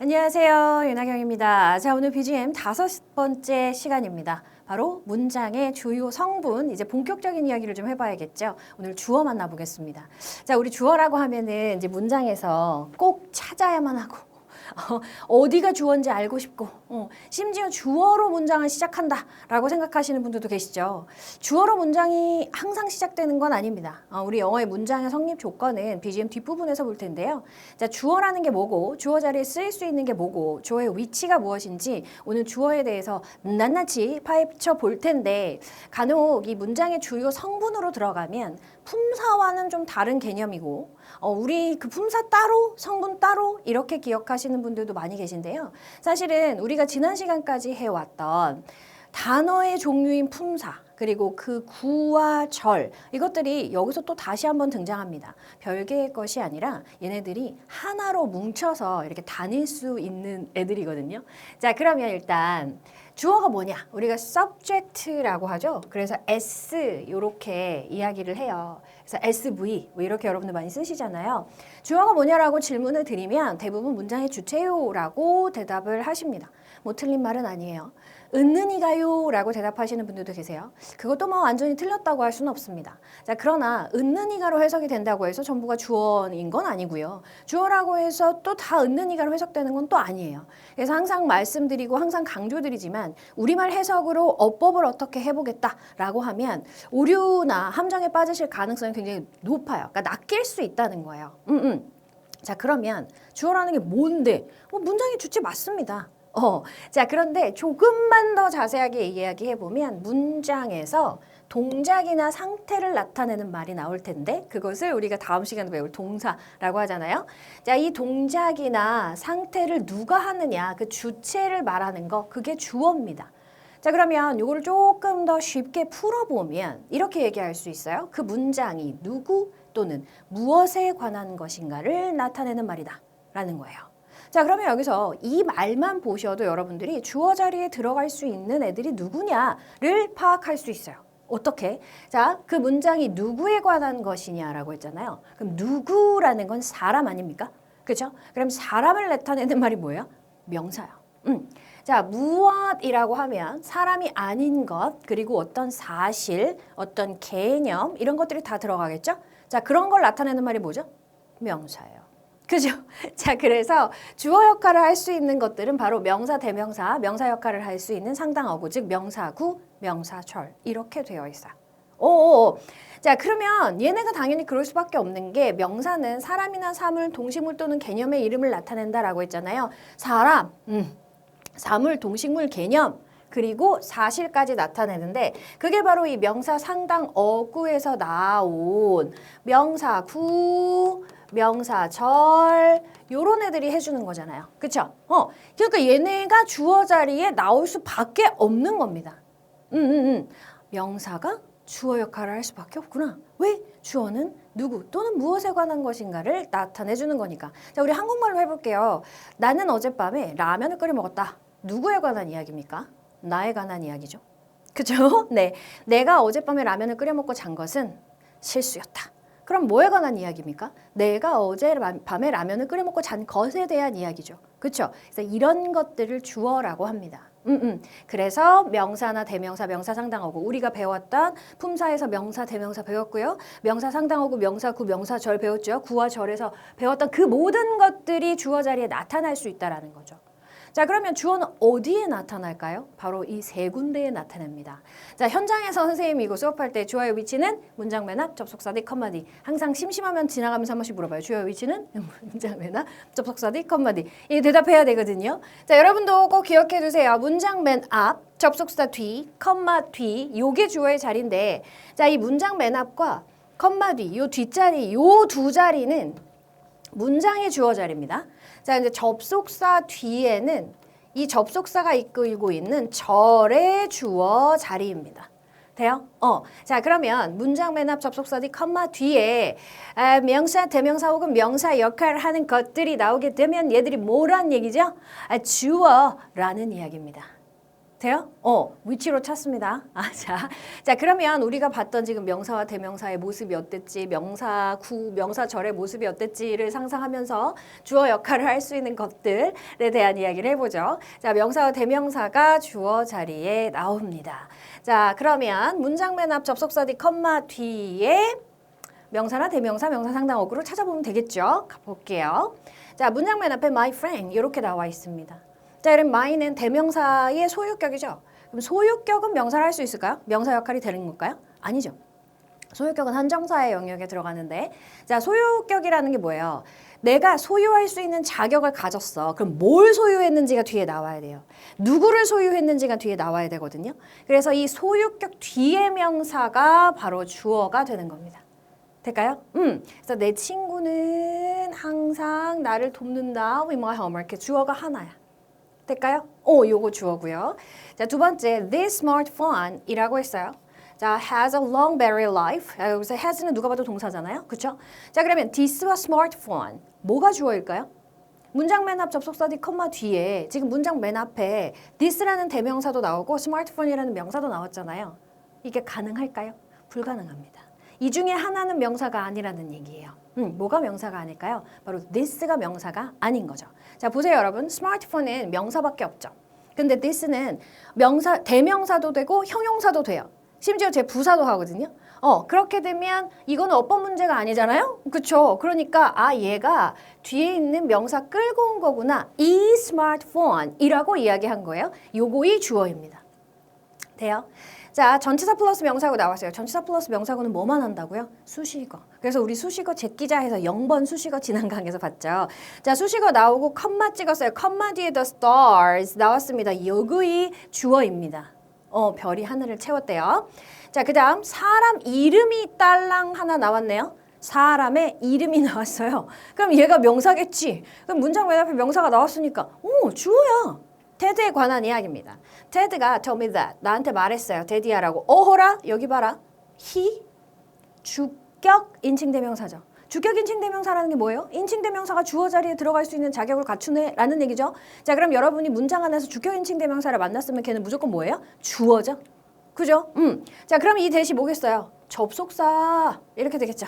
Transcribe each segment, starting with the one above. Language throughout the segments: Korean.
안녕하세요. 윤하경입니다. 자, 오늘 BGM 다섯 번째 시간입니다. 바로 문장의 주요 성분, 이제 본격적인 이야기를 좀 해봐야겠죠. 오늘 주어 만나보겠습니다. 자, 우리 주어라고 하면은 이제 문장에서 꼭 찾아야만 하고, 어, 어디가 주어인지 알고 싶고, 어, 심지어 주어로 문장을 시작한다 라고 생각하시는 분들도 계시죠. 주어로 문장이 항상 시작되는 건 아닙니다. 어, 우리 영어의 문장의 성립 조건은 BGM 뒷부분에서 볼 텐데요. 자, 주어라는 게 뭐고, 주어 자리에 쓰일 수 있는 게 뭐고, 주어의 위치가 무엇인지 오늘 주어에 대해서 낱낱이 파헤쳐 볼 텐데, 간혹 이 문장의 주요 성분으로 들어가면 품사와는 좀 다른 개념이고, 어, 우리 그 품사 따로, 성분 따로 이렇게 기억하시는 분들도 많이 계신데요. 사실은 우리가 지난 시간까지 해왔던 단어의 종류인 품사, 그리고 그 구와 절 이것들이 여기서 또 다시 한번 등장합니다. 별개의 것이 아니라 얘네들이 하나로 뭉쳐서 이렇게 다닐 수 있는 애들이거든요. 자, 그러면 일단 주어가 뭐냐? 우리가 subject라고 하죠. 그래서 s 이렇게 이야기를 해요. 그래서 SV 뭐 이렇게 여러분들 많이 쓰시잖아요. 주어가 뭐냐라고 질문을 드리면 대부분 문장의 주체요라고 대답을 하십니다. 뭐 틀린 말은 아니에요. 은는이가요? 라고 대답하시는 분들도 계세요. 그것도 뭐 완전히 틀렸다고 할 수는 없습니다. 자, 그러나 은는이가로 해석이 된다고 해서 전부가 주어인 건 아니고요. 주어라고 해서 또 다 은는이가로 해석되는 건 또 아니에요. 그래서 항상 말씀드리고 항상 강조드리지만 우리말 해석으로 어법을 어떻게 해보겠다라고 하면 오류나 함정에 빠지실 가능성이 굉장히 높아요. 그러니까 낚일 수 있다는 거예요. 음, 음. 자, 그러면 주어라는 게 뭔데? 뭐 문장의 주체 맞습니다. 어, 자, 그런데 조금만 더 자세하게 이야기해 보면 문장에서 동작이나 상태를 나타내는 말이 나올 텐데 그것을 우리가 다음 시간에 배울 동사라고 하잖아요. 자, 이 동작이나 상태를 누가 하느냐, 그 주체를 말하는 거, 그게 주어입니다. 자, 그러면 이거를 조금 더 쉽게 풀어보면 이렇게 얘기할 수 있어요. 그 문장이 누구 또는 무엇에 관한 것인가를 나타내는 말이다. 라는 거예요. 자, 그러면 여기서 이 말만 보셔도 여러분들이 주어 자리에 들어갈 수 있는 애들이 누구냐를 파악할 수 있어요. 어떻게? 자, 그 문장이 누구에 관한 것이냐라고 했잖아요. 그럼 누구라는 건 사람 아닙니까? 그죠? 그럼 사람을 나타내는 말이 뭐예요? 명사요. 음. 자, 무엇이라고 하면 사람이 아닌 것, 그리고 어떤 사실, 어떤 개념, 이런 것들이 다 들어가겠죠? 자, 그런 걸 나타내는 말이 뭐죠? 명사예요. 그죠? 자, 그래서 주어 역할을 할 수 있는 것들은 바로 명사, 대명사, 명사 역할을 할 수 있는 상당 어구, 즉 명사구, 명사절 이렇게 되어 있어요. 오, 자 그러면 얘네가 당연히 그럴 수밖에 없는 게 명사는 사람이나 사물, 동식물 또는 개념의 이름을 나타낸다라고 했잖아요. 사람, 음, 사물, 동식물, 개념. 그리고 사실까지 나타내는데 그게 바로 이 명사 상당 어구에서 나온 명사구, 명사 절 요런 애들이 해주는 거잖아요. 그쵸? 어, 그러니까 얘네가 주어 자리에 나올 수밖에 없는 겁니다. 음, 음, 음. 명사가 주어 역할을 할 수밖에 없구나. 왜? 주어는 누구 또는 무엇에 관한 것인가를 나타내 주는 거니까. 자, 우리 한국말로 해볼게요. 나는 어젯밤에 라면을 끓여 먹었다. 누구에 관한 이야기입니까? 나에 관한 이야기죠. 그죠? 네. 내가 어젯밤에 라면을 끓여 먹고 잔 것은 실수였다. 그럼 뭐에 관한 이야기입니까? 내가 어제 밤에 라면을 끓여 먹고 잔 것에 대한 이야기죠. 그렇죠? 그래서 이런 것들을 주어라고 합니다. 음, 음. 그래서 명사나 대명사, 명사 상당어구 우리가 배웠던 품사에서 명사, 대명사 배웠고요. 명사 상당어구, 명사 구, 명사 절 배웠죠. 구와 절에서 배웠던 그 모든 것들이 주어 자리에 나타날 수 있다라는 거죠. 자, 그러면 주어는 어디에 나타날까요? 바로 이 세 군데에 나타납니다. 자, 현장에서 선생님이 이거 수업할 때 주어의 위치는 문장 맨 앞, 접속사 뒤, 컴마 뒤. 항상 심심하면 지나가면서 한 번씩 물어봐요. 주어의 위치는 문장 맨 앞, 접속사 뒤, 컴마 뒤. 이게 대답해야 되거든요. 자, 여러분도 꼭 기억해 두세요. 문장 맨 앞, 접속사 뒤, 컴마 뒤. 요게 주어의 자리인데 자, 이 문장 맨 앞과 컴마 뒤, 요 뒷자리, 요 두 자리는 문장의 주어 자리입니다. 자, 이제 접속사 뒤에는 이 접속사가 이끌고 있는 절의 주어 자리입니다. 돼요? 어. 자, 그러면 문장 맨 앞 접속사 뒤 컴마 뒤에 아, 명사, 대명사 혹은 명사 역할을 하는 것들이 나오게 되면 얘들이 뭐란 얘기죠? 아, 주어라는 이야기입니다. 돼요? 어, 위치로 찾습니다. 아, 자. 자, 그러면 우리가 봤던 지금 명사와 대명사의 모습이 어땠지, 명사 구, 명사 절의 모습이 어땠지를 상상하면서 주어 역할을 할 수 있는 것들에 대한 이야기를 해보죠. 자, 명사와 대명사가 주어 자리에 나옵니다. 자, 그러면 문장 맨 앞 접속사 뒤 컴마 뒤에 명사나 대명사, 명사 상당 어구를 찾아보면 되겠죠. 가볼게요. 자, 문장 맨 앞에 my friend 이렇게 나와 있습니다. 자, 그럼 my는 대명사의 소유격이죠. 그럼 소유격은 명사를 할 수 있을까요? 명사 역할이 되는 걸까요? 아니죠. 소유격은 한정사의 영역에 들어가는데 자 소유격이라는 게 뭐예요? 내가 소유할 수 있는 자격을 가졌어. 그럼 뭘 소유했는지가 뒤에 나와야 돼요. 누구를 소유했는지가 뒤에 나와야 되거든요. 그래서 이 소유격 뒤에 명사가 바로 주어가 되는 겁니다. 될까요? 음. 그래서 내 친구는 항상 나를 돕는다. with my homework. 이렇게 주어가 하나야. 될까요? 오, 요거 주어고요. 자, 두 번째, this smartphone이라고 했어요. 자, has a long battery life. 아, 여기서 has는 누가 봐도 동사잖아요. 그렇죠? 자, 그러면 this와 smartphone 뭐가 주어일까요? 문장 맨 앞 접속사 뒤 컴마 뒤에 지금 문장 맨 앞에 this라는 대명사도 나오고 smartphone이라는 명사도 나왔잖아요. 이게 가능할까요? 불가능합니다. 이 중에 하나는 명사가 아니라는 얘기예요. 음, 뭐가 명사가 아닐까요? 바로 this가 명사가 아닌 거죠. 자, 보세요, 여러분. 스마트폰은 명사밖에 없죠. 근데 this는 명사 대명사도 되고 형용사도 돼요. 심지어 제 부사도 하거든요. 어, 그렇게 되면 이거는 어법 문제가 아니잖아요? 그쵸? 그러니까, 아, 얘가 뒤에 있는 명사 끌고 온 거구나. 이 스마트폰이라고 이야기한 거예요. 요거이 주어입니다. 돼요? 자, 전치사 플러스 명사고 나왔어요. 전치사 플러스 명사고는 뭐만 한다고요? 수식어. 그래서 우리 수식어 제끼자 해서 0번 수식어 지난 강에서 봤죠. 자, 수식어 나오고 컴마 찍었어요. 컴마 뒤에 the stars 나왔습니다. 요거이 주어입니다. 어, 별이 하늘을 채웠대요. 자, 그 다음 사람 이름이 딸랑 하나 나왔네요. 사람의 이름이 나왔어요. 그럼 얘가 명사겠지. 그럼 문장 맨 앞에 명사가 나왔으니까 오, 주어야. 테드에 관한 이야기입니다. 테드가 tell me that 나한테 말했어요. 데디야라고. 어허라 여기 봐라. he 주격 인칭 대명사죠. 주격 인칭 대명사라는 게 뭐예요? 인칭 대명사가 주어 자리에 들어갈 수 있는 자격을 갖추네라는 얘기죠. 자 그럼 여러분이 문장 안에서 주격 인칭 대명사를 만났으면 걔는 무조건 뭐예요? 주어죠. 그죠? 음. 자 그럼 이 대시 뭐겠어요? 접속사 이렇게 되겠죠.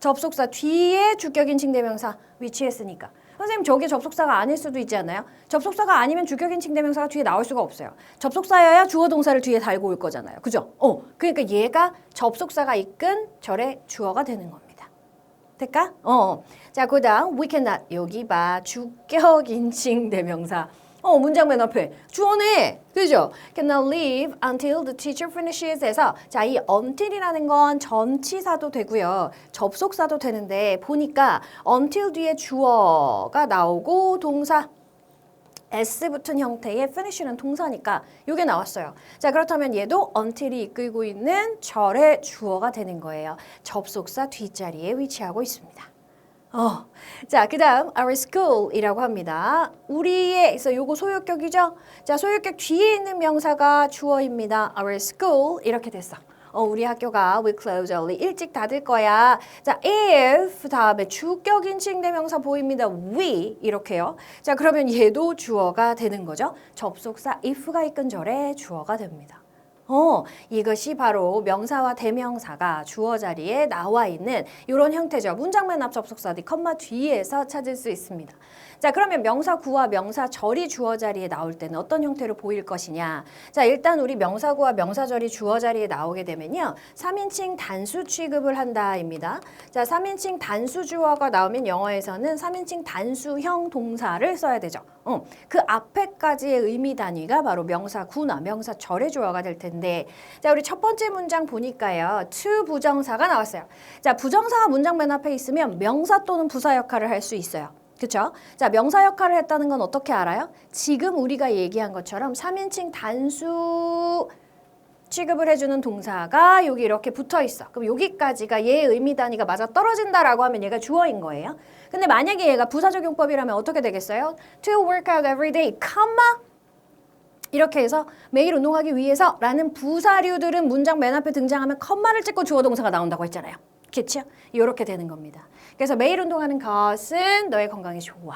접속사 뒤에 주격 인칭 대명사 위치했으니까. 선생님 저게 접속사가 아닐 수도 있지 않나요? 접속사가 아니면 주격 인칭 대명사가 뒤에 나올 수가 없어요. 접속사여야 주어 동사를 뒤에 달고 올 거잖아요. 그죠? 어. 그러니까 얘가 접속사가 이끈 절의 주어가 되는 겁니다. 될까? 어. 자, 그다음 we cannot 여기 봐. 주격 인칭 대명사. 어, 문장 맨 앞에 주어네. 그죠? cannot leave until the teacher finishes 해서 자, 이 until이라는 건 전치사도 되고요. 접속사도 되는데 보니까 until 뒤에 주어가 나오고 동사 S 붙은 형태의 finish는 동사니까 이게 나왔어요. 자 그렇다면 얘도 until이 이끌고 있는 절의 주어가 되는 거예요. 접속사 뒷자리에 위치하고 있습니다. 어, 자, 그 다음, our school이라고 합니다. 우리의, 그래서 요거 소유격이죠? 자, 소유격 뒤에 있는 명사가 주어입니다. our school, 이렇게 됐어. 어, 우리 학교가 we close early, 일찍 닫을 거야. 자, if 다음에 주격 인칭 대명사 보입니다. we 이렇게요. 자, 그러면 얘도 주어가 되는 거죠. 접속사 if가 이끈 절의 주어가 됩니다. 어, 이것이 바로 명사와 대명사가 주어 자리에 나와 있는 이런 형태죠. 문장 맨앞 접속사 뒤 컴마 뒤에서 찾을 수 있습니다. 자, 그러면 명사 구와 명사 절이 주어 자리에 나올 때는 어떤 형태로 보일 것이냐? 자, 일단 우리 명사 구와 명사 절이 주어 자리에 나오게 되면요. 3인칭 단수 취급을 한다입니다. 자, 3인칭 단수 주어가 나오면 영어에서는 3인칭 단수형 동사를 써야 되죠. 어, 그 앞에까지의 의미 단위가 바로 명사 구나 명사 절의 주어가 될 텐데 자 우리 첫 번째 문장 보니까요 to 부정사가 나왔어요 자 부정사가 문장 맨 앞에 있으면 명사 또는 부사 역할을 할 수 있어요 그쵸? 자, 명사 역할을 했다는 건 어떻게 알아요? 지금 우리가 얘기한 것처럼 3인칭 단수 취급을 해주는 동사가 여기 이렇게 붙어 있어. 그럼 여기까지가 얘의 의미 단위가 맞아 떨어진다라고 하면 얘가 주어인 거예요. 근데 만약에 얘가 부사적용법이라면 어떻게 되겠어요? To work out every day, comma 이렇게 해서 매일 운동하기 위해서 라는 부사류들은 문장 맨 앞에 등장하면 컴마를 찍고 주어 동사가 나온다고 했잖아요. 그렇죠? 이렇게 되는 겁니다. 그래서 매일 운동하는 것은 너의 건강에 좋아.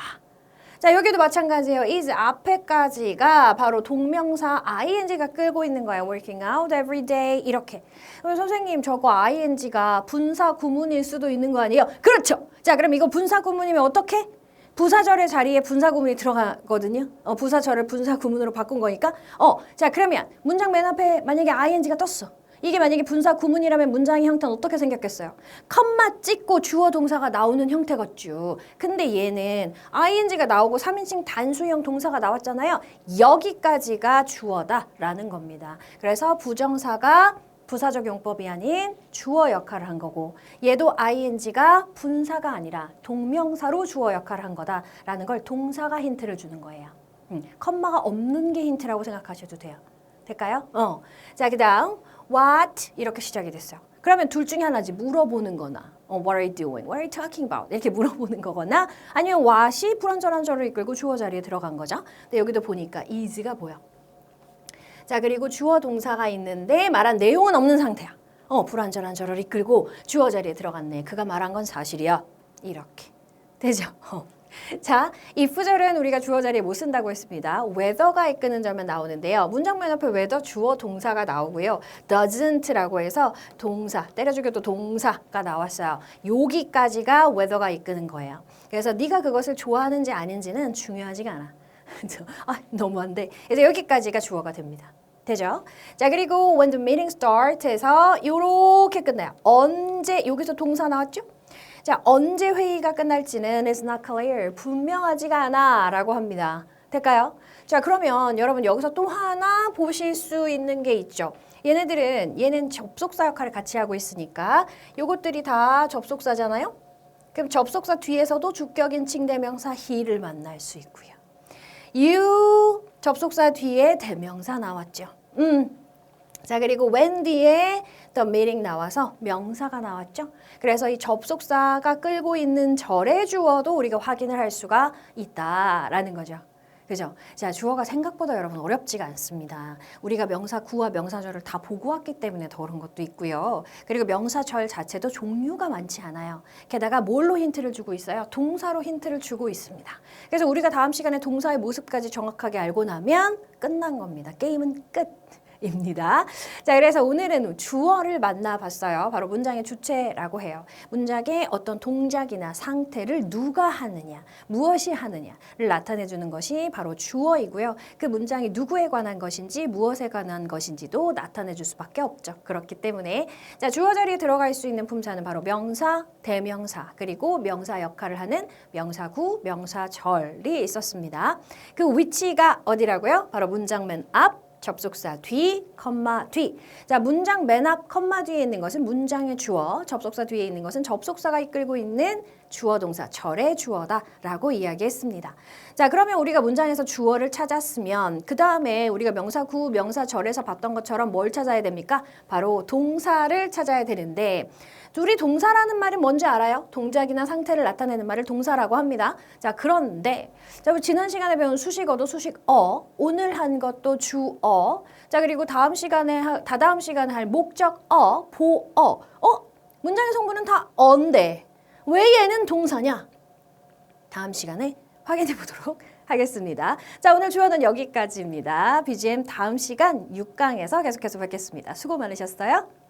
자, 여기도 마찬가지예요. is 앞에까지가 바로 동명사 ing가 끌고 있는 거예요. working out every day 이렇게. 그럼 선생님 저거 ing가 분사 구문일 수도 있는 거 아니에요? 그렇죠. 자, 그럼 이거 분사 구문이면 어떻게? 부사절의 자리에 분사 구문이 들어가거든요. 어, 부사절을 분사 구문으로 바꾼 거니까. 어, 자, 그러면 문장 맨 앞에 만약에 ing가 떴어. 이게 만약에 분사 구문이라면 문장의 형태는 어떻게 생겼겠어요? 컴마 찍고 주어 동사가 나오는 형태겠죠. 근데 얘는 ing가 나오고 3인칭 단수형 동사가 나왔잖아요. 여기까지가 주어다라는 겁니다. 그래서 부정사가 부사적 용법이 아닌 주어 역할을 한 거고 얘도 ing가 분사가 아니라 동명사로 주어 역할을 한 거다라는 걸 동사가 힌트를 주는 거예요. 음, 컴마가 없는 게 힌트라고 생각하셔도 돼요. 될까요? 어. 자, 그 다음 what 이렇게 시작이 됐어요. 그러면 둘 중에 하나지 물어보는 거나 어, what are you doing? What are you talking about? 이렇게 물어보는 거거나 아니면 what이 불완전한 절을 이끌고 주어 자리에 들어간 거죠. 근데 여기도 보니까 is가 보여. 자, 그리고 주어 동사가 있는데 말한 내용은 없는 상태야. 어, 불완전한 절을 이끌고 주어 자리에 들어갔네. 그가 말한 건 사실이야. 이렇게. 되죠? 어. 자, if절은 우리가 주어 자리에 못 쓴다고 했습니다. whether가 이끄는 절만 나오는데요. 문장 맨 앞에 whether 주어 동사가 나오고요. doesn't라고 해서 동사, 때려주기도 동사가 나왔어요. 여기까지가 whether가 이끄는 거예요. 그래서 네가 그것을 좋아하는지 아닌지는 중요하지가 않아. 아, 너무한데. 그래서 여기까지가 주어가 됩니다. 되죠? 자, 그리고 when the meeting start에서 이렇게 끝나요. 언제 여기서 동사 나왔죠? 자, 언제 회의가 끝날지는 is not clear. 분명하지가 않아 라고 합니다. 될까요? 자, 그러면 여러분 여기서 또 하나 보실 수 있는 게 있죠. 얘네들은 얘는 접속사 역할을 같이 하고 있으니까 요것들이 다 접속사잖아요. 그럼 접속사 뒤에서도 주격인 칭대명사 he를 만날 수 있고요. you 접속사 뒤에 대명사 나왔죠. 음. 자, 그리고 when 뒤에 the meeting 나와서 명사가 나왔죠. 그래서 이 접속사가 끌고 있는 절의 주어도 우리가 확인을 할 수가 있다라는 거죠. 그죠? 자, 주어가 생각보다 여러분 어렵지가 않습니다. 우리가 명사 구와 명사절을 다 보고 왔기 때문에 더 그런 것도 있고요. 그리고 명사절 자체도 종류가 많지 않아요. 게다가 뭘로 힌트를 주고 있어요? 동사로 힌트를 주고 있습니다. 그래서 우리가 다음 시간에 동사의 모습까지 정확하게 알고 나면 끝난 겁니다. 게임은 끝. 입니다. 자, 그래서 오늘은 주어를 만나봤어요. 바로 문장의 주체라고 해요. 문장의 어떤 동작이나 상태를 누가 하느냐, 무엇이 하느냐를 나타내주는 것이 바로 주어이고요. 그 문장이 누구에 관한 것인지, 무엇에 관한 것인지도 나타내줄 수밖에 없죠. 그렇기 때문에 자 주어 자리에 들어갈 수 있는 품사는 바로 명사, 대명사, 그리고 명사 역할을 하는 명사구, 명사절이 있었습니다. 그 위치가 어디라고요? 바로 문장 맨 앞. 접속사 뒤, 컴마 뒤. 자, 문장 맨 앞 컴마 뒤에 있는 것은 문장의 주어, 접속사 뒤에 있는 것은 접속사가 이끌고 있는 주어 동사, 절의 주어다라고 이야기했습니다. 자, 그러면 우리가 문장에서 주어를 찾았으면 그 다음에 우리가 명사 구, 명사 절에서 봤던 것처럼 뭘 찾아야 됩니까? 바로 동사를 찾아야 되는데 둘이 동사라는 말은 뭔지 알아요? 동작이나 상태를 나타내는 말을 동사라고 합니다. 자, 그런데 자, 우리 지난 시간에 배운 수식어도 수식어, 오늘 한 것도 주어. 자, 그리고 다음 시간에 하- 다다음 시간에 할 목적어, 보어. 어? 문장의 성분은 다 어인데 왜 얘는 동사냐? 다음 시간에 확인해 보도록 하겠습니다. 자, 오늘 주어는 여기까지입니다. BGM 다음 시간 6강에서 계속해서 뵙겠습니다. 수고 많으셨어요.